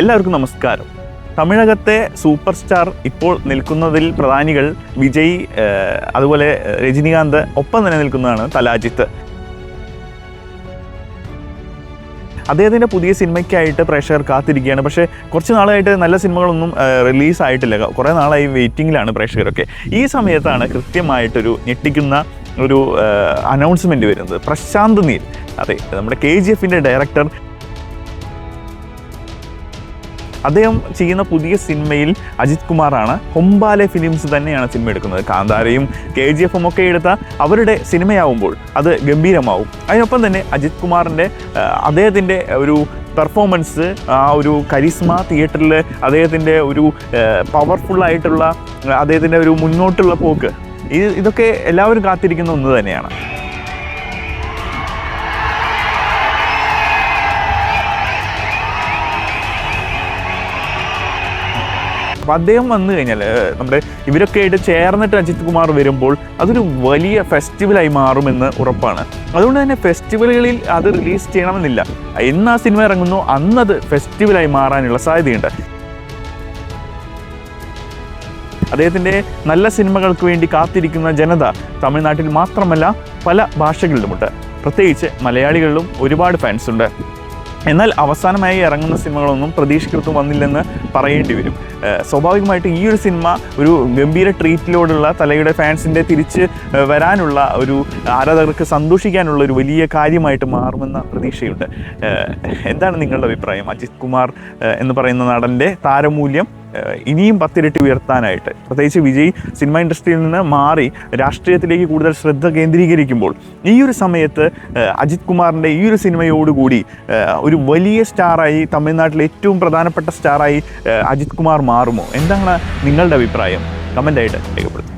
എല്ലാവർക്കും നമസ്കാരം. തമിഴകത്തെ super star ഇപ്പോൾ നിൽക്കുന്നതിൽ പ്രധാനികൾ വിജയ് അതുപോലെ രജനികാന്ത് ഒപ്പം തന്നെ നിൽക്കുന്നതാണ് തലാജിത്ത്. അദ്ദേഹത്തിന്റെ പുതിയ സിനിമയ്ക്കായിട്ട് പ്രേക്ഷകർ കാത്തിരിക്കുകയാണ്. പക്ഷേ കുറച്ച് നാളായിട്ട് നല്ല സിനിമകളൊന്നും റിലീസ് ആയിട്ടില്ല കുറേ നാളായി വെയിറ്റിങ്ങിലാണ് പ്രേക്ഷകരൊക്കെ. ഈ സമയത്താണ് കൃത്യമായിട്ടൊരു ഞെട്ടിക്കുന്ന ഒരു അനൗൺസ്മെന്റ് വരുന്നത്. പ്രശാന്ത് നീൽ. അതെ നമ്മുടെ കെ ജി എഫിന്റെ ഡയറക്ടർ അദ്ദേഹം ചെയ്യുന്ന പുതിയ സിനിമയിൽ അജിത് കുമാറാണ്. ഹൊമ്പാലെ ഫിലിംസ് തന്നെയാണ് സിനിമ എടുക്കുന്നത്. കാന്താരയും കെ ജി എഫും ഒക്കെ എടുത്ത അവരുടെ സിനിമയാവുമ്പോൾ അത് ഗംഭീരമാവും. അതിനൊപ്പം തന്നെ അജിത് കുമാറിന്റെ അദ്ദേഹത്തിന്റെ ഒരു പെർഫോമൻസ് ആ ഒരു കരിസ്മ തിയേറ്ററിൽ അദ്ദേഹത്തിന്റെ ഒരു പവർഫുള്ളായിട്ടുള്ള അദ്ദേഹത്തിന്റെ ഒരു മുന്നോട്ടുള്ള പോക്ക്. ഇത് ഇതൊക്കെ എല്ലാവരും കാത്തിരിക്കുന്ന ഒന്ന് തന്നെയാണ്. അപ്പം അദ്ദേഹം വന്നു കഴിഞ്ഞാൽ നമ്മുടെ ഇവരൊക്കെ ആയിട്ട് ചേർന്നിട്ട് അജിത് കുമാർ വരുമ്പോൾ അതൊരു വലിയ ഫെസ്റ്റിവലായി മാറുമെന്ന് ഉറപ്പാണ്. അതുകൊണ്ട് തന്നെ ഫെസ്റ്റിവലുകളിൽ അത് റിലീസ് ചെയ്യണമെന്നില്ല. എന്ന് ആ സിനിമ ഇറങ്ങുന്നു അന്നത് ഫെസ്റ്റിവലായി മാറാനുള്ള സാധ്യതയുണ്ട്. അദ്ദേഹത്തിന്റെ നല്ല സിനിമകൾക്ക് വേണ്ടി കാത്തിരിക്കുന്ന ജനത തമിഴ്നാട്ടിൽ മാത്രമല്ല പല ഭാഷകളിലുമുണ്ട്. പ്രത്യേകിച്ച് മലയാളികളിലും ഒരുപാട് ഫാൻസ് ഉണ്ട്. എന്നാൽ അവസാനമായി ഇറങ്ങുന്ന സിനിമകളൊന്നും പ്രതീക്ഷിക്കത്തും വന്നില്ലെന്ന് പറയേണ്ടി വരും. സ്വാഭാവികമായിട്ട് ഈ ഒരു സിനിമ ഒരു ഗംഭീര ട്രീറ്റിലോടുള്ള തലയുടെ ഫാൻസിന്റെ തിരിച്ച് വരാനുള്ള ഒരു ആരാധകർക്ക് സന്തോഷിക്കാനുള്ള ഒരു വലിയ കാര്യമായിട്ട് മാറുമെന്ന പ്രതീക്ഷയുണ്ട്. എന്താണ് നിങ്ങളുടെ അഭിപ്രായം? അജിത് കുമാർ എന്ന് പറയുന്ന നടന്റെ താരമൂല്യം ഇനിയും പത്തിരട്ടി ഉയർത്താനായിട്ട്. പ്രത്യേകിച്ച് വിജയ് സിനിമ ഇൻഡസ്ട്രിയിൽ നിന്ന് മാറി രാഷ്ട്രീയത്തിലേക്ക് കൂടുതൽ ശ്രദ്ധ കേന്ദ്രീകരിക്കുമ്പോൾ ഈ ഒരു സമയത്ത് അജിത് കുമാറിന്റെ ഈ ഒരു സിനിമയോടുകൂടി ഒരു വലിയ സ്റ്റാറായി തമിഴ്നാട്ടിലെ ഏറ്റവും പ്രധാനപ്പെട്ട സ്റ്റാറായി അജിത് കുമാർ മാറുമോ? എന്താണ് നിങ്ങളുടെ അഭിപ്രായം? കമന്റായിട്ട് രേഖപ്പെടുത്തും